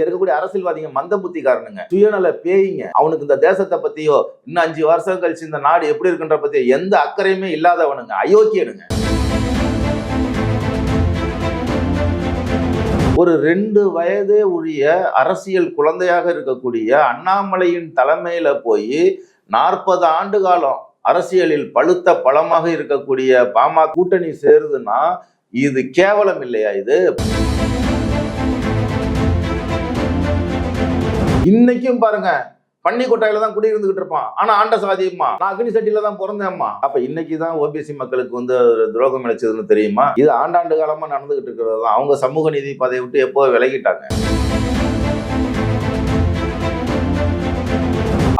இருக்கக்கூடிய அரசியல்வாதிங்க மந்த புத்திக்காரனுங்க. சுயநல பேய்ங்க. அவனுக்கு இந்த தேசத்தை பத்தியோ இன்னும் அஞ்சு வருஷம் கழிச்சு இந்த நாடு எப்படி இருக்குன்ற பத்தியோ எந்த அக்கறையுமே இல்லாதவனுங்க. அயோக்கியனுங்க. ஒரு ரெண்டு வயதே உரிய அரசியல் குழந்தையாக இருக்கக்கூடிய அண்ணாமலையின் தலைமையில போய் நாற்பது ஆண்டு காலம் அரசியலில் பழுத்த பழமாக இருக்கக்கூடிய பாமா கூட்டணி சேருதுன்னா இது கேவலம் இல்லையா இது? இன்னைக்கும் பாருங்க பன்னி கொட்டாயில தான் குடியிருந்துகிட்டு இருப்பான். ஆனா ஆண்ட சாதியம்மா. நான் அக்னி சட்டியில தான் பிறந்தேம்மா. அப்ப இன்னைக்கு தான் ஓபிசி மக்களுக்கு வந்து துரோகம் இழைச்சதுன்னு தெரியுமா? இது ஆண்டாண்டு காலமா நடந்துகிட்டு இருக்கிறது தான். அவங்க சமூக நீதி பதையை விட்டு எப்போ விலகிட்டாங்க?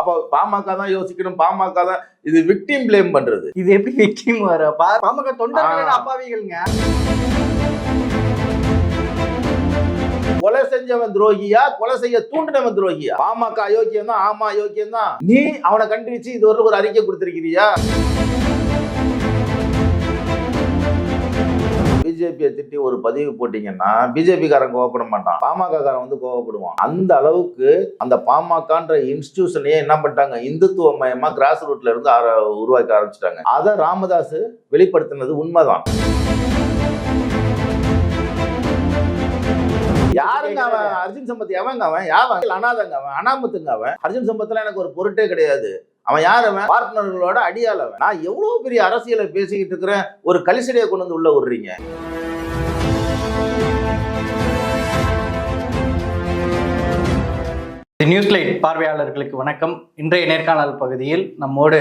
அப்ப பாமக தான் யோசிக்கணும். பாமக தான் இது விக்டிம் பிளேம் பண்றது. இது எப்படி விக்டிம் வர பாமக தொண்டர்கள். அப்பாவிகள்ங்க. கொலை செஞ்சவன் துரோகியா? கொலை செய்ய தூண்டினவன் துரோகியா? பாமக அயோக்கியம் தான் ஆமா அயோக்கியம் தான் நீ அவனை கண்டிச்சு இது ஒரு ஒரு அறிக்கை கொடுத்திருக்கிறியா? பிஜேபியை திட்டி ஒரு பதிவு போட்டீங்கன்னா பிஜேபி காரன் கோவப்பட மாட்டான். பாமக காரன் வந்து கோவப்படுவான். அந்த அளவுக்கு அந்த பாமகன்ற இன்ஸ்டிடியூஷனையே என்ன பண்ணிட்டாங்க? இந்துத்துவ மயமா கிராஸ் ரூட்ல இருந்து ஆர- உருவாக்க ஆரம்பிச்சிட்டாங்க. அதை ராமதாஸ் வெளிப்படுத்தினது உண்மைதான். யாருங்க அவன்? அர்ஜுன் சம்பத் எவங்க அவன்? யாவன்? அனாதங்க அவன் அனாமத்துங்க அவன். அர்ஜுன் சம்பத்லாம் எனக்கு ஒரு பொருட்டே கிடையாது. அவன் யார் அவன்? பார்ட்னர்களோட அடியாள் அவன் நான் எவ்வளவு பெரிய அரசியலை பேசிக்கிட்டு இருக்கிறேன்? ஒரு கலிசடியை கொண்டு வந்து உள்ள விடுறீங்க. நியூஸ் லைட் பார்வையாளர்களுக்கு வணக்கம். இன்றைய நேர்காணல் பகுதியில் நம்மோடு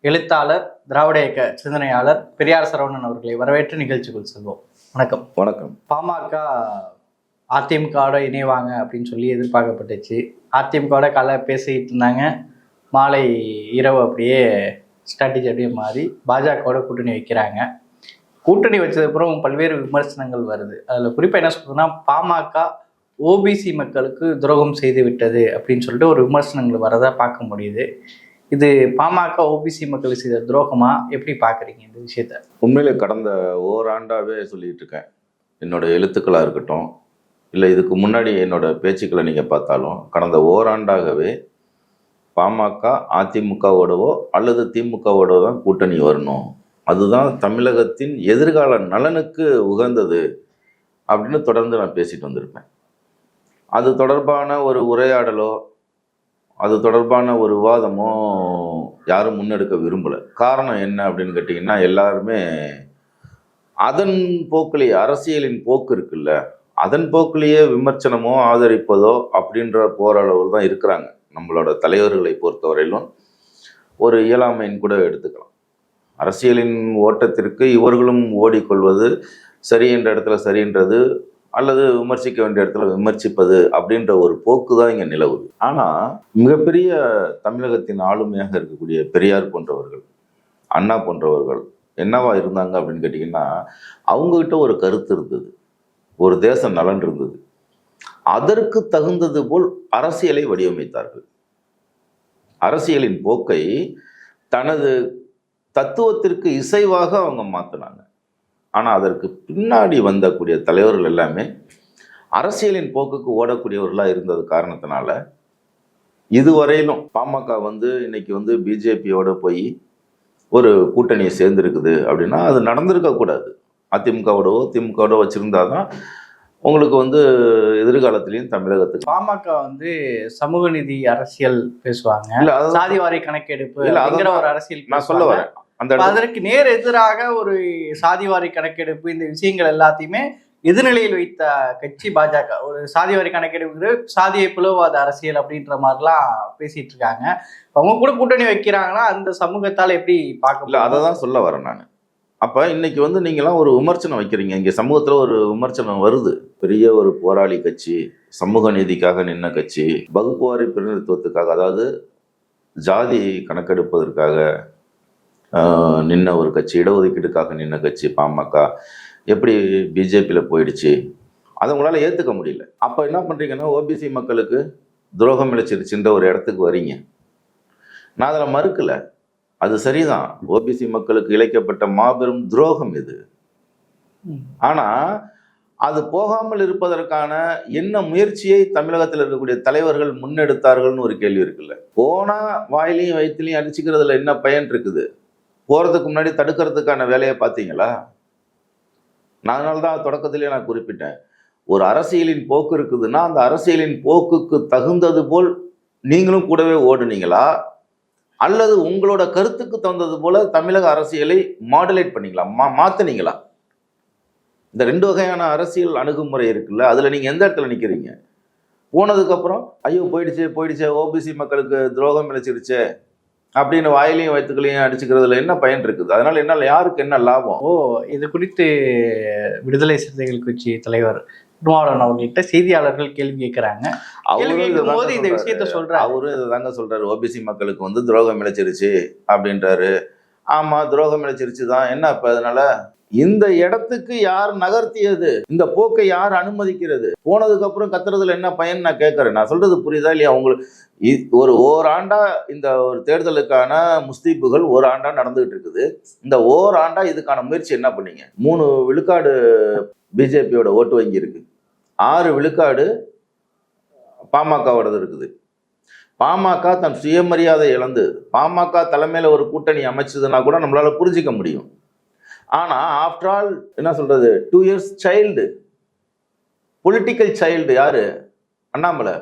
எழுத்தாளர் திராவிட இயக்க சிந்தனையாளர் பெரியார் சரவணன் அவர்களை வரவேற்று நிகழ்ச்சிக்குள் செல்வோம். வணக்கம். வணக்கம். பாமக அதிமுகவோட இணைவாங்க அப்படின்னு சொல்லி எதிர்பார்க்கப்பட்டுச்சு. அதிமுகவோட கலை பேசிக்கிட்டு இருந்தாங்க. மாலை இரவு அப்படியே ஸ்ட்ராட்டஜி அப்படியே மாறி பாஜகவோட கூட்டணி வைக்கிறாங்க. கூட்டணி வச்சதுக்கப்புறம் பல்வேறு விமர்சனங்கள் வருது. அதில் குறிப்பாக என்ன சொல்றதுன்னா பாமக ஓபிசி மக்களுக்கு துரோகம் செய்து விட்டது அப்படின்னு சொல்லிட்டு ஒரு விமர்சனங்கள் வரதா பார்க்க முடியுது. இது பாமக ஓபிசி மக்களுக்கு செய்த துரோகமா? எப்படி பார்க்குறீங்க இந்த விஷயத்த? உண்மையில் கடந்த ஓராண்டாவே சொல்லிட்டு இருக்கேன். என்னோட எழுத்துக்களாக இருக்கட்டும் இல்லை இதுக்கு முன்னாடி என்னோட பேச்சுக்களை நீங்கள் பார்த்தாலும் கடந்த ஓராண்டாகவே பாமக அதிமுகவோடவோ அல்லது திமுகவோடவோ தான் கூட்டணி வரணும். அதுதான் தமிழகத்தின் எதிர்கால நலனுக்கு உகந்தது அப்படின்னு தொடர்ந்து நான் பேசிட்டு வந்திருப்பேன். அது தொடர்பான ஒரு உரையாடலோ அது தொடர்பான ஒரு விவாதமோ யாரும் முன்னெடுக்க விரும்பலை. காரணம் என்ன அப்படின்னு கேட்டிங்கன்னா எல்லாருமே அதன் போக்கிலே அரசியலின் போக்கு இருக்குல்ல. அதன் போக்கிலேயே விமர்சனமோ ஆதரிப்பதோ அப்படின்ற போரளவில் தான் இருக்கிறாங்க. நம்மளோட தலைவர்களை பொறுத்தவரையிலும் ஒரு இயலாமைன்னு கூட எடுத்துக்கலாம். அரசியலின் ஓட்டத்திற்கு இவர்களும் ஓடிக்கொள்வது சரி என்ற இடத்துல சரின்றது அல்லது விமர்சிக்க வேண்டிய இடத்துல விமர்சிப்பது அப்படின்ற ஒரு போக்கு தான் இங்கே நிலவுது. ஆனால் மிகப்பெரிய தமிழகத்தின் ஆளுமையாக இருக்கக்கூடிய பெரியார் போன்றவர்கள் அண்ணா போன்றவர்கள் என்னவா இருந்தாங்க அப்படின்னு கேட்டிங்கன்னா அவங்ககிட்ட ஒரு கருத்து இருந்தது. ஒரு தேச நலன் இருந்தது. அதற்கு தகுந்தது போல் அரசியலை வடிவமைத்தார்கள். அரசியலின் போக்கை தனது தத்துவத்திற்கு இசைவாக அவங்க மாற்றினாங்க ஆனால் அதற்கு பின்னாடி வந்தக்கூடிய தலைவர்கள் எல்லாமே அரசியலின் போக்குக்கு ஓடக்கூடியவர்களாக இருந்தது காரணத்தினால இதுவரையிலும் பாமக வந்து இன்னைக்கு வந்து பிஜேபியோட போய் ஒரு கூட்டணியை சேர்ந்துருக்குது அப்படின்னா அது நடந்திருக்கக்கூடாது. அதிமுகவோடவோ திமுகவோட வச்சிருந்தா தான் உங்களுக்கு வந்து எதிர்காலத்திலையும் தமிழகத்துக்கு. பாமக வந்து சமூக நீதி அரசியல் பேசுவாங்க. சாதிவாரி கணக்கெடுப்பு இல்ல, அதான் அப்படிங்கிற ஒரு அரசியல் நான் சொல்ல. வரேன். அந்த அதற்கு நேர் எதிராக ஒரு சாதிவாரி கணக்கெடுப்பு இந்த விஷயங்கள் எல்லாத்தையுமே எதிர்நிலையில் வைத்த கட்சி பாஜக. ஒரு சாதிவாரி கணக்கெடுப்பு சாதியை பிளவாத அரசியல் அப்படின்ற மாதிரிலாம் பேசிட்டு இருக்காங்க. அவங்க கூட கூட்டணி வைக்கிறாங்கன்னா அந்த சமூகத்தால் எப்படி பார்க்க இல்ல அதை தான் சொல்ல வரேன் நான். அப்போ இன்னைக்கு வந்து நீங்களாம் ஒரு விமர்சனம் வைக்கிறீங்க. இங்கே சமூகத்தில் ஒரு விமர்சனம் வருது. பெரிய ஒரு போராளி கட்சி சமூக நீதிக்காக நின்ன கட்சி வகுப்புவாரி பிரதிநிதித்துவத்துக்காக அதாவது ஜாதி கணக்கெடுப்பதற்காக நின்ன ஒரு கட்சி இடஒதுக்கீடுக்காக நின்ன கட்சி பாமக எப்படி பிஜேபியில் போயிடுச்சு அதை உங்களால் ஏற்றுக்க முடியல. அப்போ என்ன பண்ணுறீங்கன்னா ஓபிசி மக்களுக்கு துரோகம் இழைச்சிருச்சுன்ற ஒரு இடத்துக்கு வரீங்க. நான் அதில் மறுக்கலை. அது சரிதான். ஓபிசி மக்களுக்கு இழைக்கப்பட்ட மாபெரும் துரோகம் இது. ம். ஆனா அது போகாமல் இருப்பதற்கான என்ன முயற்சியை தமிழகத்தில் இருக்கக்கூடிய தலைவர்கள் முன்னெடுத்தார்கள்னு ஒரு கேள்வி இருக்குல்ல. போனா வாயிலையும் வயிற்றுலையும் அடிச்சுக்கிறதுல என்ன பயன் இருக்குது? போறதுக்கு முன்னாடி தடுக்கிறதுக்கான வேலையை பார்த்தீங்களா? நான் அதனால தான் தொடக்கத்திலே நான் குறிப்பிட்டேன். ஒரு அரசியலின் போக்கு இருக்குதுன்னா அந்த அரசியலின் போக்குக்கு தகுந்தது போல் நீங்களும் கூடவே ஓடுனீங்களா? அல்லது உங்களோட கருத்துக்கு தகுந்தது போல தமிழக அரசியலை மாடுலேட் பண்ணிக்கலாம் மா மாற்றினீங்களா இந்த ரெண்டு வகையான அரசியல் அணுகுமுறை இருக்குல்ல அதில் நீங்கள் எந்த இடத்துல நிற்கிறீங்க போனதுக்கப்புறம் ஐயோ போயிடுச்சு போயிடுச்சு ஓபிசி மக்களுக்கு துரோகம் இழைச்சிருச்சு அப்படின்னு வாயிலையும் வயிற்றுக்களையும் அடிச்சுக்கிறதுல என்ன பயன் இருக்குது? அதனால என்ன யாருக்கு என்ன லாபம்? ஓ இது குறித்து விடுதலை சிறுத்தைகள் கட்சி தலைவர் திருமாவளவன் அவர்கள்ட்ட செய்தியாளர்கள் கேள்வி கேட்கிறாங்க அவரும் கேட்கும்போது இந்த. விஷயத்த சொல்றாரு. அவரும் இதுதாங்க சொல்றாரு. ஓபிசி மக்களுக்கு வந்து துரோகம் இழைச்சிருச்சு அப்படின்றாரு. ஆமா துரோகம் இழைச்சிருச்சு தான். என்ன இப்ப அதனால? இந்த இடத்துக்கு யார் நகர்த்தியது? இந்த போக்கை யார் அனுமதிக்கிறது? போனதுக்கு அப்புறம் கத்துறதுல என்ன பயன்? நான் கேட்கறேன் நான் சொல்றது புரியுதா இல்லையா? உங்களுக்கு ஒரு ஓராண்டா இந்த ஒரு தேர்தலுக்கான முஸ்தீப்புகள் ஓராண்டா நடந்துகிட்டு இருக்குது. இந்த ஓராண்டா இதுக்கான முயற்சி என்ன பண்ணீங்க? மூணு விழுக்காடு பிஜேபியோட ஓட்டு வங்கி இருக்கு. ஆறு விழுக்காடு பாமகவோடது இருக்குது. பாமக தன் சுயமரியாதை இழந்து பாமக தலைமையில் ஒரு கூட்டணி அமைச்சதுன்னா கூட நம்மளால் புரிஞ்சிக்க முடியும். ஆனால் ஆஃப்டர் ஆல் என்ன சொல்கிறது two years child political child யார்? அண்ணாமலை.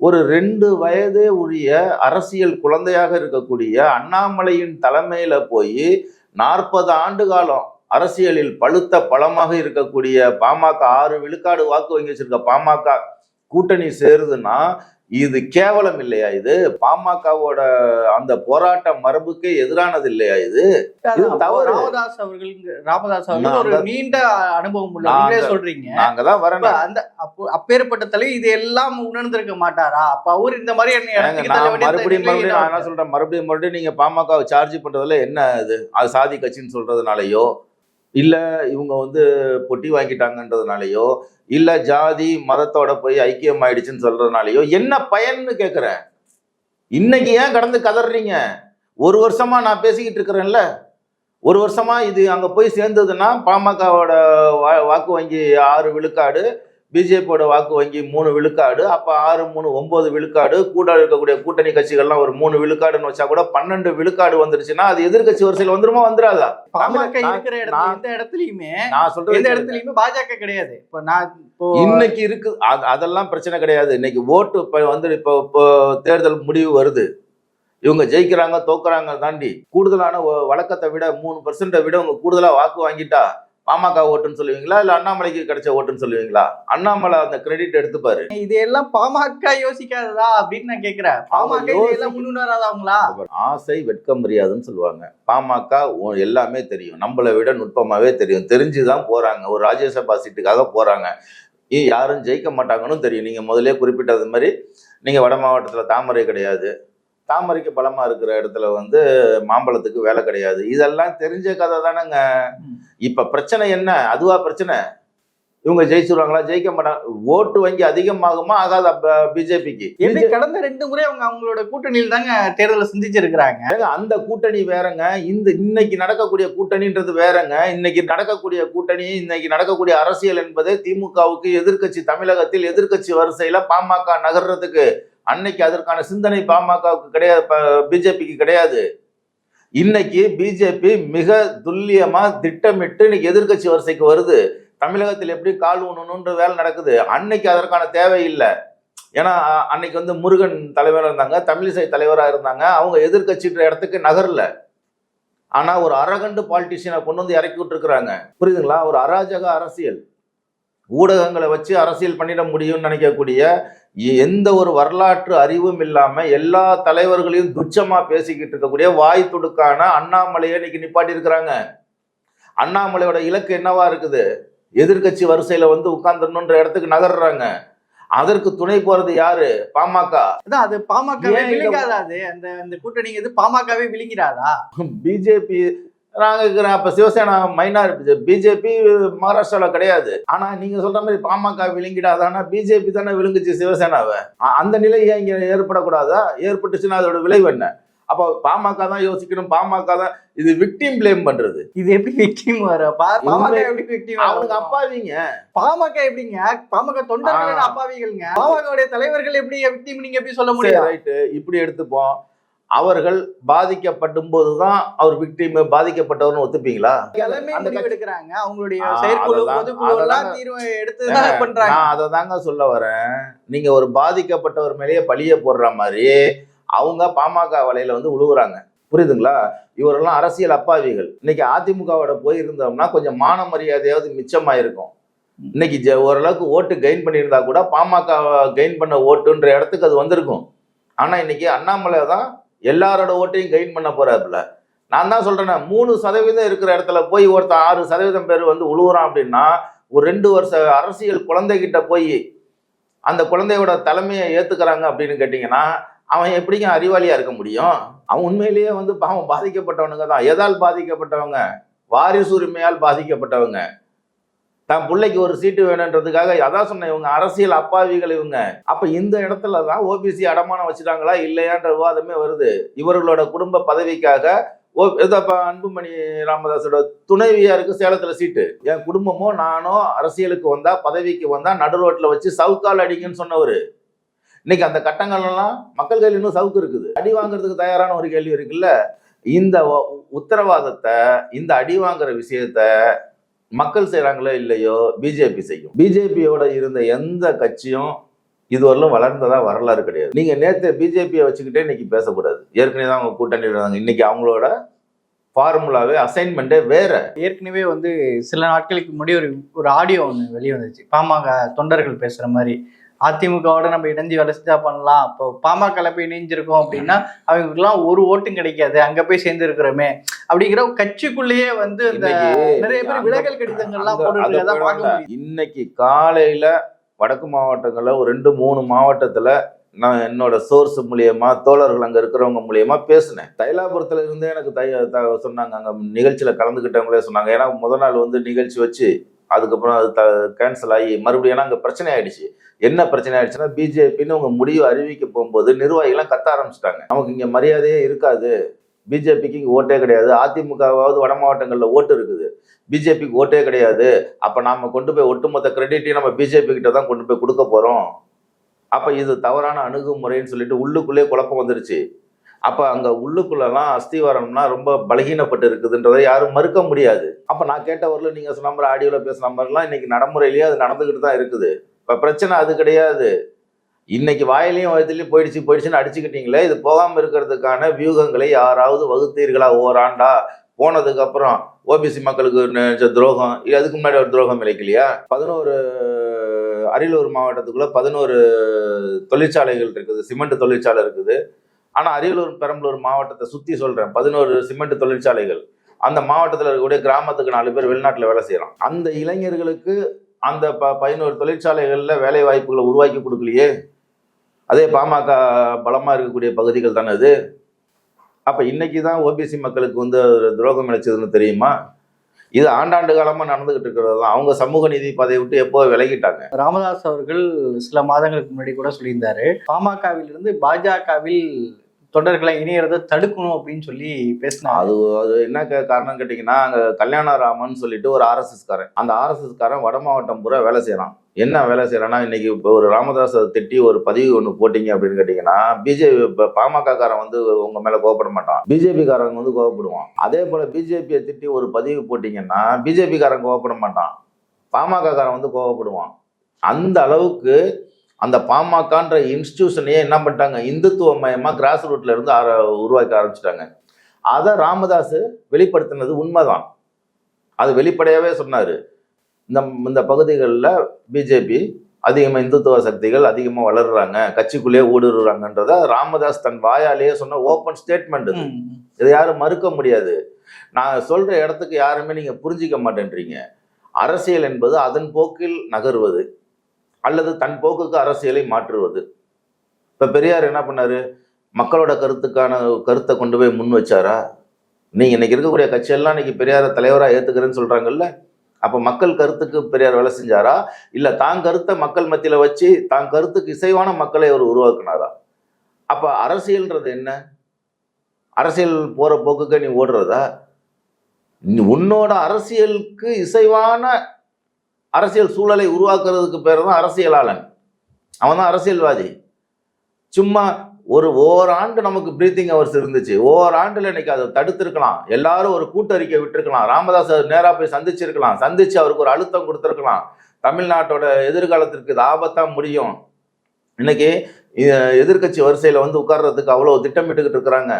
ஒரு ரெண்டு வயதே உரிய அரசியல் குழந்தையாக இருக்கக்கூடிய அண்ணாமலையின் தலைமையில் போய் நாற்பது ஆண்டு காலம் அரசியலில் பழுத்த பழமாக இருக்கக்கூடிய பாமக ஆறு விழுக்காடு வாக்கு வங்கி வச்சிருக்க பாமக கூட்டணி சேருதுன்னா இது கேவலம் இல்லையா இது? பாமகவோட அந்த போராட்ட மரபுக்கு எதிரானது இல்லையா இது. ராமதாஸ் அவர்கள் ராமதாஸ் அவர்கள் ஒரு நீண்ட அனுபவம் உள்ள சொல்றீங்க. நாங்க தான் வரணும். அந்த அப்போ அப்பேற்பட்ட தலைவர் இது எல்லாம் உணர்ந்திருக்க மாட்டாரா? அப்ப அவர் இந்த மாதிரி மறுபடியும் மறுபடியும் நான் என்ன சொல்றேன்? மறுபடியும் மறுபடியும் நீங்க பாமகவை சார்ஜ் பண்றதுல என்ன இது? அது சாதி கட்சின்னு சொல்றதுனாலயோ இல்லை இவங்க வந்து பொட்டி வாங்கிட்டாங்கன்றதுனாலையோ இல்லை ஜாதி மதத்தோட போய் ஐக்கியம் ஆயிடுச்சுன்னு சொல்றதுனாலையோ என்ன பயன்னு கேட்குறேன் இன்னைக்கு ஏன் கடந்து கதறீங்க? ஒரு வருஷமா நான் பேசிக்கிட்டு இருக்கிறேன்ல. ஒரு வருஷமா இது அங்கே போய் சேர்ந்ததுன்னா பாமகவோட வா- வாக்கு வங்கி ஆறு விழுக்காடு பிஜேபியோட வாக்கு வங்கி மூணு விழுக்காடு அப்ப ஆறு மூணு ஒன்பது விழுக்காடு கூட இருக்கக்கூடிய கூட்டணி கட்சிகள்லாம் ஒரு மூணு விழுக்காடுன்னு வச்சா கூட பன்னெண்டு விழுக்காடு வந்துருச்சுன்னா அது எதிர்க்கட்சி வரிசையில் வந்துருமா வந்துடாதா பாமக நான்- இருக்கிற இடத்துல எந்த இடத்துலயுமே நான் சொல்றது எந்த. இடத்துலயுமே பாஜக கிடையாது. இப்ப நான் இப்போ இன்னைக்கு இருக்கு அது- அதெல்லாம் பிரச்சனை கிடையாது. இன்னைக்கு ஓட்டு இப்ப வந்து இப்போ இப்போ தேர்தல் முடிவு வருது. இவங்க ஜெயிக்கிறாங்க தோக்குறாங்க தாண்டி கூடுதலான வழக்கத்தை விட மூணு பர்சன்ட்டை விட உங்க கூடுதலா வாக்கு வாங்கிட்டா பாமக ஓட்டுன்னு சொல்லுவீங்களா? இல்ல அண்ணாமலைக்கு கிடைச்ச ஓட்டுன்னு சொல்லுவீங்களா? அண்ணாமலை அந்த கிரெடிட் எடுத்துப்பாரு. இதெல்லாம் பாமக யோசிக்காததா அப்படின்னு நான் கேக்குறேன். பாமக முன்னுணராதவங்களா? ஆசை வெட்கம் முடியாதுன்னு சொல்லுவாங்க. பாமக எல்லாமே தெரியும். நம்மளை விட நுட்பமாவே தெரியும். தெரிஞ்சுதான் போறாங்க. ஒரு ராஜ்யசபா சீட்டுக்காக போறாங்க. யாரும் ஜெயிக்க மாட்டாங்கன்னு தெரியும். நீங்க முதல்ல குறிப்பிட்டது மாதிரி நீங்க வட மாவட்டத்துல தாமரை கிடையாது. தாமரைக்கு பலமா இருக்கிற இடத்துல வந்து மாம்பழத்துக்கு வேலை கிடையாது. இதெல்லாம் தெரிஞ்ச கதை தானேங்க. இப்ப பிரச்சனை என்ன? அதுவா பிரச்சனை? இவங்க ஜெயிச்சிருவாங்களா? ஜெயிக்க மாட்டாங்க ஓட்டு வங்கி அதிகமாகுமா? ஆகாத பிஜேபிக்கு? எப்படி கடந்த ரெண்டு முறை அவங்க அவங்களோட கூட்டணியில் தாங்க தேர்தலை சந்திச்சிருக்கிறாங்க. அந்த கூட்டணி வேறங்க. இந்த இன்னைக்கு நடக்கக்கூடிய கூட்டணின்றது வேறங்க. இன்னைக்கு நடக்கக்கூடிய கூட்டணி இன்னைக்கு நடக்கக்கூடிய அரசியல் என்பது திமுகவுக்கு எதிர்க்கட்சி தமிழகத்தில் எதிர்க்கட்சி வரிசையில பாமக நகர்றதுக்கு அன்னைக்கு அதற்கான சிந்தனை பாமகவுக்கு கிடையாது பிஜேபிக்கு கிடையாது. இன்னைக்கு பிஜேபி மிக துல்லியமா திட்டமிட்டு இன்னைக்கு எதிர்க்கட்சி வரிசைக்கு வருது. தமிழகத்தில் எப்படி கால் ஊனணுன்ற வேலை நடக்குது. அன்னைக்கு அதற்கான தேவை இல்லை. ஏன்னா அன்னைக்கு வந்து முருகன் தலைவராக இருந்தாங்க தமிழிசை தலைவராக இருந்தாங்க. அவங்க எதிர்கட்சின்ற இடத்துக்கு நகரல. ஆனா ஒரு அரகண்டு பாலிட்டிஷியனை கொண்டு வந்து இறக்கி விட்டுருக்குறாங்க. புரியுதுங்களா? ஒரு அராஜக அரசியல். ஊடகங்களை வச்சு அரசியல் பண்ணிட முடியும்னு நினைக்கக்கூடிய எந்த ஒரு வரலாற்று அறிவும் இல்லாம எல்லா தலைவர்களையும் துச்சமா பேசிக்கிட்டு இருக்கக்கூடிய வாய் துடுக்கான அண்ணாமலையை இன்னைக்கு நிப்பாட்டி இருக்கிறாங்க. அண்ணாமலையோட இலக்கு என்னவா இருக்குது? எதிர்க்கட்சி வரிசையில வந்து உட்கார்ந்துடணுன்ற இடத்துக்கு நகர்றாங்க. அதற்கு துணை போறது யாரு? பாமக. அது பாமகவே விழுங்காதா அந்த அந்த கூட்டணி இது பாமகவே விழுங்கிறாதா? பிஜேபி நாங்க இருக்கிறேன் அப்ப சிவசேனா மைனாரிட்டி பிஜேபி மகாராஷ்டிரால கிடையாது. ஆனா நீங்க சொல்ற மாதிரி பாமக விழுங்கிடாதானா? பிஜேபி தானே விழுங்குச்சு சிவசேனாவை. அந்த நிலை ஏன் இங்க ஏற்படக்கூடாதா? ஏற்பட்டுச்சுன்னா அதோட விளைவு என்ன? அப்போ பாமக தான் யோசிக்கணும். பாமக தான் இது விக்டிம் பிளேம் பண்றது. இது எப்படி விக்டிம் வர? பாமக எப்படி விக்டிம் அவனுக்கு அப்பாவிங்க. பாமக எப்படிங்க? பாமக தொண்டர்கள். அப்பாவிகள்ங்க. பாமகவுடைய தலைவர்கள் எப்படி விக்டிம் நீங்க எப்படி சொல்ல முடியும்? ரைட்டு இப்படி எடுத்துப்போம். அவர்கள் பாதிக்கப்படும் போதுதான் அவர் விக்டிம் பாதிக்கப்பட்டவர்னு ஒத்துப்பீங்களா? எடுக்கிறாங்க அவங்களுடைய தான் நான் அதை தாங்க சொல்ல வரேன். நீங்க ஒரு பாதிக்கப்பட்டவர் மேலேயே பழிய போடுற மாதிரி அவங்க பாமக வலையில வந்து உழுவுறாங்க. புரியுதுங்களா? இவரெல்லாம் அரசியல் அப்பாவிகள். இன்னைக்கு அதிமுகவோட போயிருந்தோம்னா கொஞ்சம் மான மரியாதையாவது மிச்சமா இருக்கும் இன்னைக்கு ஜ- ஓரளவுக்கு ஓட்டு கெயின் பண்ணியிருந்தா கூட பாமக கெயின் பண்ண ஓட்டுன்ற இடத்துக்கு அது வந்திருக்கும். ஆனா இன்னைக்கு அண்ணாமலை தான் எல்லாரோட ஓட்டையும் கெயின் பண்ண போறாப்புல. நான் தான் சொல்றேனே மூணு சதவீதம் இருக்கிற இடத்துல போய் ஒருத்தர் ஆறு சதவீதம் பேர் வந்து உழுவுறான் அப்படின்னா ஒரு ரெண்டு வருஷ அரசியல் குழந்தைகிட்ட போய் அந்த குழந்தையோட தலைமையை ஏத்துக்கிறாங்க அப்படின்னு கேட்டிங்கன்னா அவன் எப்படிங்க அறிவாளியா இருக்க முடியும்? அவன் உண்மையிலேயே வந்து பாவம் பாதிக்கப்பட்டவனுங்க தான். எதால் பாதிக்கப்பட்டவங்க? வாரிசு உரிமையால் பாதிக்கப்பட்டவங்க. தன் பிள்ளைக்கு ஒரு சீட்டு வேணுன்றதுக்காக அதான் சொன்னேன் இவங்க அரசியல் அப்பாவிகள் இவங்க. அப்ப இந்த இடத்துல தான் ஓபிசி அடமானம் வச்சுட்டாங்களா இல்லையான்ற விவாதமே வருது. இவர்களோட குடும்ப பதவிக்காக ஓ இதப்ப அன்புமணி ராமதாஸோட துணைவியாருக்கு சேலத்துல சீட்டு. என் குடும்பமோ நானோ அரசியலுக்கு வந்தா பதவிக்கு வந்தா நடு ரோட்டில் வச்சு சவுக்கால் அடிங்கன்னு சொன்னவர். இன்னைக்கு அந்த கட்டங்கள்லாம் மக்கள் கையில் இன்னும் சவுக்கு இருக்குது. அடி வாங்குறதுக்கு தயாரான ஒரு கேள்வி இருக்குல்ல? இந்த உத்தரவாதத்தை இந்த அடி வாங்குற விஷயத்த மக்கள் செய்கிறாங்களோ இல்லையோ பிஜேபி செய்யும். பிஜேபியோட இருந்த எந்த கட்சியும் இதுவரையிலும் வளர்ந்ததா வரலாறு கிடையாது. நீங்கள் நேற்று பிஜேபியை வச்சுக்கிட்டே இன்னைக்கு பேசக்கூடாது. ஏற்கனவே தான் அவங்க கூட்டணி இருந்தாங்க. இன்னைக்கு அவங்களோட ஃபார்முலாவே அசைன்மெண்ட்டே வேற. ஏற்கனவே வந்து சில நாட்களுக்கு முன்னாடி ஒரு ஒரு ஆடியோ ஒன்று வெளியே வந்துச்சு பாமக தொண்டர்கள் பேசுகிற மாதிரி. அதிமுகவோட நம்ம இணைஞ்சு வேலை செஞ்சா பண்ணலாம். இப்போ பாமக போய் இணைஞ்சிருக்கோம் அப்படின்னா அவங்களுக்குலாம் ஒரு ஓட்டும் கிடைக்காது. அங்க போய் சேர்ந்து இருக்கிறோமே அப்படிங்கிற கட்சிக்குள்ளேயே வந்து அந்த நிறைய பேர் விலகல் கடிதங்கள்லாம் போட்டு இன்னைக்கு காலையில வடக்கு மாவட்டங்கள்ல ஒரு ரெண்டு மூணு மாவட்டத்துல நான் என்னோட சோர்ஸ் மூலியமா தோழர்கள் அங்க இருக்கிறவங்க மூலியமா பேசினேன். தைலாபுரத்துல இருந்தே எனக்கு தை சொன்னாங்க. அங்க நிகழ்ச்சியில கலந்துக்கிட்டவங்களே சொன்னாங்க. ஏன்னா முத நாள் வந்து நிகழ்ச்சி வச்சு அதுக்கப்புறம் அது த கேன்சல் ஆகி மறுபடியும் ஏன்னா அங்கே பிரச்சனை ஆயிடுச்சு. என்ன பிரச்சனை ஆயிடுச்சுன்னா பிஜேபின்னு உங்க முடிவு அறிவிக்க போகும்போது நிர்வாகிகள்லாம் கத்த ஆரம்பிச்சிட்டாங்க. நமக்கு இங்கே மரியாதையே இருக்காது. பிஜேபிக்கு இங்கே ஓட்டே கிடையாது. அதிமுகவாவது வட மாவட்டங்களில் ஓட்டு இருக்குது. பிஜேபிக்கு ஓட்டே கிடையாது. அப்போ நாம் கொண்டு போய் ஒட்டுமொத்த கிரெடிட்டையும் நம்ம பிஜேபி கிட்ட தான் கொண்டு போய் கொடுக்க போகிறோம் அப்போ இது தவறான அணுகுமுறைன்னு சொல்லிட்டு உள்ளுக்குள்ளே குழப்பம் வந்துருச்சு. அப்போ அங்கே உள்ளுக்குள்ளெல்லாம் அஸ்திவாரம்னா ரொம்ப பலகீனப்பட்டு இருக்குதுன்றதை யாரும் மறுக்க முடியாது. அப்போ நான் கேட்டவரில் நீங்கள் சொன்ன மாதிரி ஆடியோவில் பேசுன மாதிரிலாம் இன்றைக்கி நடைமுறையிலேயே அது நடந்துக்கிட்டு தான் இருக்குது. இப்போ பிரச்சனை அது கிடையாது. இன்னைக்கு வாயிலையும் வயதுலையும் போயிடுச்சு போயிடுச்சுன்னு அடிச்சுக்கிட்டீங்களே இது போகாமல் இருக்கிறதுக்கான வியூகங்களை யாராவது வகுத்தீர்களா? ஓராண்டா போனதுக்கு அப்புறம் ஓபிசி மக்களுக்கு நினைச்ச துரோகம் இது அதுக்கு முன்னாடி ஒரு துரோகம் விளைக்கலையா? பதினோரு அரியலூர் மாவட்டத்துக்குள்ள பதினோரு தொழிற்சாலைகள் இருக்குது சிமெண்ட் தொழிற்சாலை இருக்குது. ஆனால் அரியலூர் பெரம்பலூர் மாவட்டத்தை சுற்றி சொல்கிறேன் பதினோரு சிமெண்ட் தொழிற்சாலைகள். அந்த மாவட்டத்தில் இருக்கக்கூடிய கிராமத்துக்கு நாலு பேர் வெளிநாட்டில் வேலை செய்கிறோம் அந்த இளைஞர்களுக்கு அந்த ப பதினோரு தொழிற்சாலைகளில் வேலை வாய்ப்புகளை உருவாக்கி கொடுக்கலையே? அதே பாமக பலமாக இருக்கக்கூடிய பகுதிகள் தானே அது? அப்போ இன்றைக்கி தான் ஓபிசி மக்களுக்கு வந்து ஒரு துரோகம் இழைச்சதுன்னு தெரியுமா? இது ஆண்டாண்டு காலமாக நடந்துகிட்டு இருக்கிறது தான். அவங்க சமூக நீதி பதவி விட்டு எப்போ விலகிட்டாங்க? ராமதாஸ் அவர்கள் சில மாதங்களுக்கு முன்னாடி கூட சொல்லியிருந்தாரு. பாமகவிலிருந்து பாஜகவில் தொண்டர்களை இணையறதை தடுக்கணும் அப்படின்னு சொல்லி பேசினா அது அது என்ன காரணம் கேட்டிங்கன்னா அங்கே கல்யாணராமன் சொல்லிட்டு ஒரு ஆர்எஸ்எஸ் காரன் அந்த ஆர்எஸ்எஸ் காரன் வட மாவட்டம் பூரா வேலை செய்கிறான் என்ன வேலை செய்யறான்னா இன்னைக்கு இப்போ ஒரு ராமதாஸை திட்டி ஒரு பதிவு ஒன்று போட்டீங்க அப்படின்னு கேட்டிங்கன்னா பிஜேபி இப்போ பாமக காரன் வந்து உங்க மேலே கோவப்பட மாட்டான். பிஜேபி காரங்க வந்து கோவப்படுவான். அதே போல பிஜேபியை திட்டி ஒரு பதிவு போட்டீங்கன்னா பிஜேபி காரன் கோவப்பட மாட்டான். பாமக காரன் வந்து கோவப்படுவான். அந்த அளவுக்கு அந்த பாமகன்ற இன்ஸ்டிடியூஷனையே என்ன பண்ணிட்டாங்க? இந்துத்துவமயமா கிராஸ் ரூட்ல இருந்து ஆர உருவாக்க ஆரம்பிச்சிட்டாங்க. அதை ராமதாஸ் வெளிப்படுத்தினது உண்மைதான். அது வெளிப்படையாவே சொன்னாரு. இந்த இந்த பகுதிகளில் பிஜேபி அதிகமாக இந்துத்துவ சக்திகள் அதிகமாக வளர்றாங்க கட்சிக்குள்ளேயே ஊடுருறாங்கன்றத ராமதாஸ் தன் வாயாலேயே சொன்ன ஓப்பன் ஸ்டேட்மெண்ட் இது யாரும் மறுக்க முடியாது. நான் சொல்ற இடத்துக்கு யாருமே நீங்க புரிஞ்சிக்க மாட்டேன்றீங்க. அரசியல் என்பது அதன் போக்கில் நகர்வது. அல்லது தன் போக்குக்கு அரசியலை மாற்றுவது. இப்போ பெரியார் என்ன பண்ணார்? மக்களோட கருத்துக்கான கருத்தை கொண்டு போய் முன் வச்சாரா? நீங்கள் இன்றைக்கி இருக்கக்கூடிய கட்சியெல்லாம் இன்றைக்கி பெரியார தலைவராக ஏற்றுக்கிறேன்னு சொல்கிறாங்கல்ல அப்போ மக்கள் கருத்துக்கு பெரியார் வேலை செஞ்சாரா? இல்லை தான் கருத்தை மக்கள் மத்தியில் வச்சு தான் கருத்துக்கு இசைவான மக்களை அவர் உருவாக்குனாரா? அப்போ அரசியல்ன்றது என்ன? அரசியல் போகிற போக்குக்கு நீ ஓடுறதா? உன்னோட அரசியலுக்கு இசைவான அரசியல் சூழலை உருவாக்குறதுக்கு பேர் தான் அரசியலாளன். அவன் தான் அரசியல்வாதி. சும்மா ஒரு ஓராண்டு நமக்கு பிரீத்திங் அவர்ஸ் இருந்துச்சு. ஓராண்டில் இன்னைக்கு அதை தடுத்திருக்கலாம். எல்லாரும் ஒரு கூட்டறிக்கை விட்டுருக்கலாம். ராமதாஸ் நேராக போய் சந்திச்சிருக்கலாம். சந்திச்சு அவருக்கு ஒரு அழுத்தம் கொடுத்துருக்கலாம். தமிழ்நாட்டோட எதிர்காலத்திற்கு இது ஆபத்தாக முடியும். இன்னைக்கு எதிர்கட்சி எதிர்க்கட்சி வந்து உட்கார்றதுக்கு அவ்வளோ திட்டமிட்டுக்கிட்டு இருக்கிறாங்க.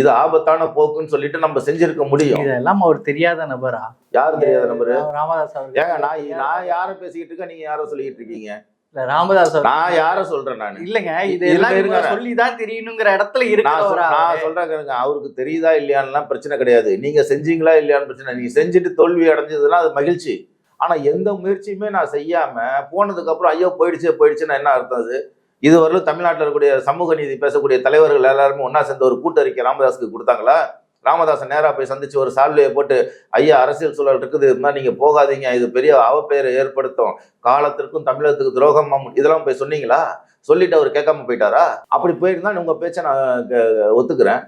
இது ஆபத்தான போக்குன்னு சொல்லிட்டு நம்ம செஞ்சிருக்க முடியும். இதெல்லாம் அவர் தெரியாத நபரா? யாரும் தெரியாத நம்பரு? ராமதாஸ் ஏங்க நான் நான் யார? பேசிக்கிட்டு இருக்கேன்? நீங்க யார சொல்லிக்கிட்டு இருக்கீங்க? ராமதாஸ் நான் யார சொல்றேன் நான்? இல்லங்க இது இருங்க, எல்லாம் இருங்க. சொல்லிதான் தெரியணுங்கிற இடத்துல இருக்கிறவரா நான் சொல்றேன் கேளுங்க அவருக்கு தெரியுதா இல்லையான்லாம் பிரச்சனை கிடையாது. நீங்க செஞ்சீங்களா இல்லையான்னு பிரச்சனை நீங்க செஞ்சுட்டு தோல்வி அடைஞ்சதுன்னா அது மகிழ்ச்சி. ஆனா எந்த முயற்சியுமே நான் செய்யாம போனதுக்கு அப்புறம் ஐயோ போயிடுச்சே போயிடுச்சுன்னா என்ன அர்த்தம் அது? இதுவரையிலும் தமிழ்நாட்டில் இருக்கக்கூடிய சமூக நீதி பேசக்கூடிய தலைவர்கள் எல்லாருமே ஒண்ணா சேர்ந்து ஒரு கூட்டறிக்கை ராமதாஸுக்கு கொடுத்தாங்களா? ராமதாசன் நேராக போய் சந்திச்சு ஒரு சால்வையை போட்டு ஐயா அரசியல் சூழல் இருக்குது இது மாதிரி நீங்கள் போகாதீங்க இது பெரிய அவப்பெயரை ஏற்படுத்தும். காலத்திற்கும் தமிழகத்துக்கு துரோகம் இதெல்லாம் போய் சொன்னீங்களா? சொல்லிட்டு அவர் கேட்காம போயிட்டாரா? அப்படி போயிருந்தா உங்கள் பேச்சை நான் ஒத்துக்கிறேன்.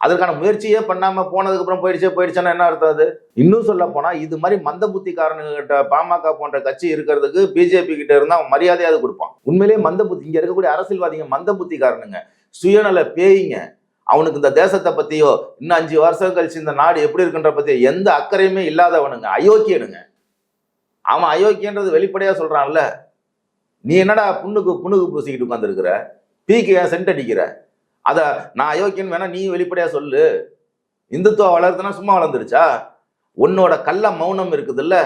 அதற்கான முயற்சியே பண்ணாமல் போனதுக்கு அப்புறம் போயிடுச்சே போயிடுச்சுன்னா என்ன அர்த்தம் அது? இன்னும் சொல்ல போனால் இது மாதிரி மந்த புத்திக்காரனுங்கிட்ட பாமக போன்ற கட்சி இருக்கிறதுக்கு பிஜேபி கிட்ட இருந்தால் அவன் மரியாதையாவது கொடுப்பான். உண்மையிலேயே மந்த புத்தி இங்கே இருக்கக்கூடிய அரசியல்வாதிங்க மந்த புத்திக்காரனுங்க சுயநல பேய்ங்க. அவனுக்கு இந்த தேசத்தை பற்றியோ இன்னும் அஞ்சு வருஷம் கழிச்சு இந்த நாடு எப்படி இருக்குன்ற பற்றியோ எந்த அக்கறையுமே இல்லாதவனுங்க. அயோக்கியனுங்க. அவன் அயோக்கியன்றது வெளிப்படையாக சொல்கிறான்ல நீ என்னடா புண்ணுக்கு புண்ணுக்கு பூசிக்கிட்டு உட்காந்துருக்குற பீக்கு ஏன் சென்ட் அடிக்கிற? அதை நான் அயோக்கியன் வேணா நீ வெளிப்படையாக சொல்லு. இந்துத்துவ வளர்த்துனா சும்மா வளர்ந்துருச்சா? உன்னோட கள்ள மௌனம் இருக்குதுல்ல.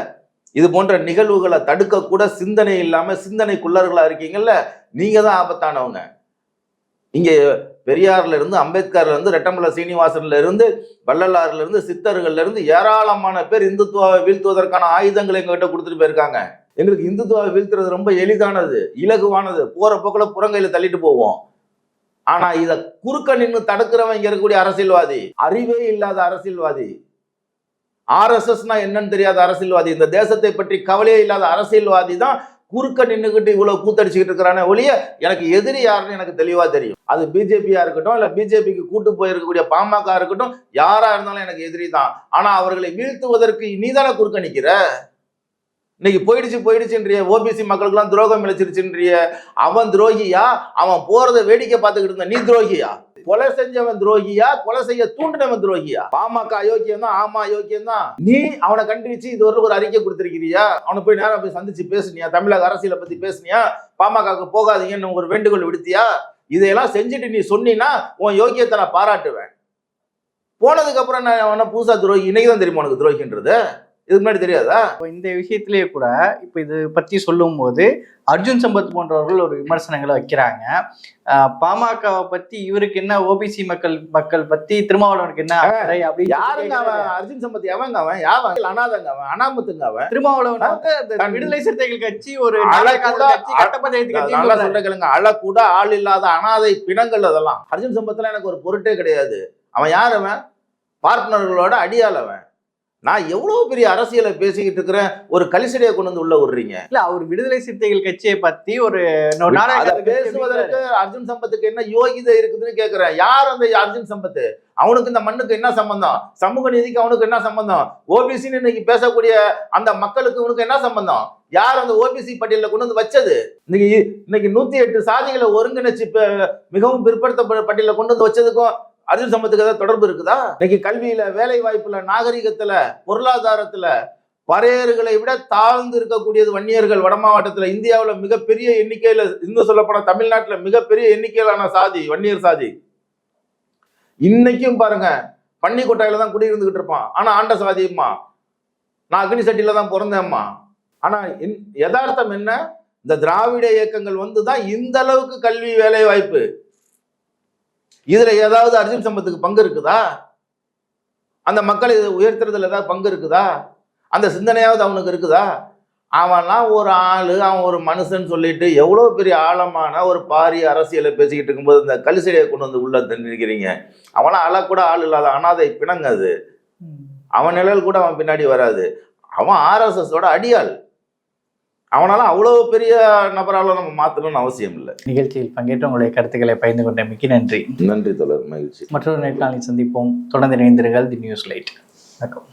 இது போன்ற நிகழ்வுகளை தடுக்கக்கூட சிந்தனை இல்லாமல் சிந்தனைக்குள்ளர்களா இருக்கீங்கல்ல. நீங்கள் தான் ஆபத்தானவங்க. இங்கே பெரியார்ல இருந்து அம்பேத்கர்ல இருந்து ரெட்டமலை சீனிவாசன்ல இருந்து வள்ளலாறுல இருந்து சித்தர்கள்ல இருந்து ஏராளமான பேர் இந்துத்துவாவை வீழ்த்துவதற்கான ஆயுதங்களை எங்ககிட்ட கொடுத்துட்டு போயிருக்காங்க. எங்களுக்கு இந்துத்துவாவை வீழ்த்துறது ரொம்ப எளிதானது இலகுவானது. போற போக்குல புறங்கையில தள்ளிட்டு போவோம். ஆனா இத குறுக்க நின்று தடுக்கிறவன் இங்க இருக்கக்கூடிய அரசியல்வாதி. அறிவே இல்லாத அரசியல்வாதி. ஆர்எஸ்எஸ்னா என்னன்னு தெரியாத அரசியல்வாதி. இந்த தேசத்தை பற்றி கவலையே இல்லாத அரசியல்வாதி தான் குறுக்க நின்றுக்கிட்டு இவ்வளவு கூத்தடிச்சுக்கிட்டு இருக்கிறானே ஒழிய எனக்கு எதிரி யாருன்னு எனக்கு தெளிவா தெரியும். அது பிஜேபியா இருக்கட்டும் இல்ல பிஜேபிக்கு கூட்டு போயிருக்கக்கூடிய பாமக இருக்கட்டும் யாரா இருந்தாலும் எனக்கு எதிரி தான். ஆனா அவர்களை வீழ்த்துவதற்கு நீதானே குறுக்க நிக்கிற? இன்னைக்கு போயிடுச்சு போயிடுச்சுன்றிய ஓபிசி மக்களுக்கெல்லாம் துரோகம் இழைச்சிருச்சுன்றிய. அவன் துரோகியா? அவன் போகிறத வேடிக்கை பார்த்துக்கிட்டு இருந்த நீ துரோகியா? கொலை செஞ்சவன் துரோகியா? கொலை செய்ய தூண்டினவன் துரோகியா? பாமக அயோக்கியம் தான் ஆமா அயோக்கியம் தான் நீ அவனை கண்டுபிடிச்சு இது ஒரு ஒரு அறிக்கை கொடுத்திருக்கிறியா? அவனை போய் நேரம் போய் சந்திச்சு பேசுனியா? தமிழக அரசியலை பத்தி பேசுனியா? பாமகவுக்கு போகாதீங்கன்னு ஒரு வேண்டுகோள் விடுத்தியா? இதையெல்லாம் செஞ்சுட்டு நீ சொன்னீன்னா உன் யோக்கியத்தை நான் பாராட்டுவேன். போனதுக்கு அப்புறம் நான் அவனை புதுசா துரோகி இன்னைக்கு தான் தெரியுமா உனக்கு துரோகின்றது? இதுக்கு முன்னாடி தெரியாதா? இப்போ இந்த விஷயத்திலேயே கூட இப்போ இது பத்தி சொல்லும்போது அர்ஜுன் சம்பத் போன்றவர்கள் ஒரு விமர்சனங்களை வைக்கிறாங்க. பாமகவை பத்தி இவருக்கு என்ன ஓபிசி மக்கள் மக்கள் பத்தி திருமாவளவனுக்கு என்ன அப்படின்னு யாருங்க அவன்? அர்ஜுன் சம்பத் எவங்க அவன்? யாவன்? அனாதங்க அவன் அனாமத்துங்க அவன். திருமாவளவன் வந்து விடுதலை சிறுத்தைகள் கட்சி ஒரு நாடகாத கூட- அழக்கூட ஆள் இல்லாத அனாதை பிணங்கள் அதெல்லாம். அர்ஜுன் சம்பத்லாம் எனக்கு ஒரு பொருட்டே கிடையாது. அவன் யார் அவன்? பார்ட்னர்களோட அடியாள் அவன். நான் எவ்வளவு பெரிய அரசியலை பேசிக்கிட்டு இருக்கிறேன்? ஒரு கலிசடையை கொண்டு வந்து உள்ள விடுறீங்க. இல்ல அவர் விடுதலை சிறுத்தைகள் கட்சியை பத்தி ஒரு பேசுவதற்கு அர்ஜுன் சம்பத்துக்கு என்ன யோகிதை இருக்குதுன்னு கேக்குறேன். யார் அந்த அர்ஜுன் சம்பத் அவனுக்கு இந்த மண்ணுக்கு என்ன சம்பந்தம்? சமூக நீதிக்கு அவனுக்கு என்ன சம்பந்தம்? ஓபிசின்னு இன்னைக்கு பேசக்கூடிய அந்த மக்களுக்கு உனக்கு என்ன சம்பந்தம்? யார் அந்த ஓபிசி பட்டியல கொண்டு வந்து வச்சது? இன்னைக்கு இன்னைக்கு நூத்தி எட்டு சாதிகளை ஒருங்கிணைச்சு மிகவும் பிற்படுத்தப்பட்ட பட்டியல கொண்டு வந்து வச்சதுக்கும் அர்ஜுன் சம்பத்துக்கு ஏதாவது தொடர்பு இருக்குதா? இன்னைக்கு கல்வியில வேலை வாய்ப்புல நாகரிகத்துல பொருளாதாரத்துல பறையர்களை விட தாழ்ந்து இருக்கக்கூடியது வன்னியர்கள் வட மாவட்டத்தில். இந்தியாவில் மிகப்பெரிய எண்ணிக்கையில் இன்னும் சொல்லப்போனால் தமிழ்நாட்டில் மிகப்பெரிய எண்ணிக்கையிலான சாதி வன்னியர் சாதி. இன்னைக்கும் பாருங்க பன்னி கொட்டாயில தான் குடியிருந்துகிட்டு இருப்பான். ஆனால் ஆண்ட சாதியம்மா நான் அக்னி சட்டியில தான் பிறந்தேம்மா ஆனால் இன்- யதார்த்தம் என்ன? இந்த திராவிட இயக்கங்கள் வந்து தான் இந்த அளவுக்கு கல்வி வேலை வாய்ப்பு இதுல ஏதாவது அர்ஜுன் சம்பத்துக்கு பங்கு இருக்குதா? அந்த மக்களை உயர்த்துறதுல ஏதாவது பங்கு இருக்குதா? அந்த சிந்தனையாவது அவனுக்கு இருக்குதா? அவன்லாம் ஒரு ஆளு அவன் ஒரு மனுஷன் சொல்லிட்டு எவ்வளோ பெரிய ஆழமான ஒரு பாரிய அரசியலை பேசிக்கிட்டு இருக்கும்போது இந்த கலிசடையை கொண்டு வந்து உள்ள நிற்கிறீங்க. அவனாம் அழக்கூட ஆள் இல்லாத அனாதை பிணங்க அது. அவன் நிழல் கூட அவன் பின்னாடி வராது. அவன் ஆர்எஸ்எஸோட அடியாள். அவனால அவ்வளோ பெரிய நபரால நம்ம மாற்றணும்னு அவசியம் இல்லை. நிகழ்ச்சியில் பங்கேற்று உங்களுடைய கருத்துக்களை பகிர்ந்து கொண்ட மிக்க நன்றி. நன்றி தொடர் மகிழ்ச்சி. மற்றொரு நேர்காணலில் சந்திப்போம். தொடர்ந்து இணைந்திருங்கள் தி நியூஸ் லைட். வணக்கம்.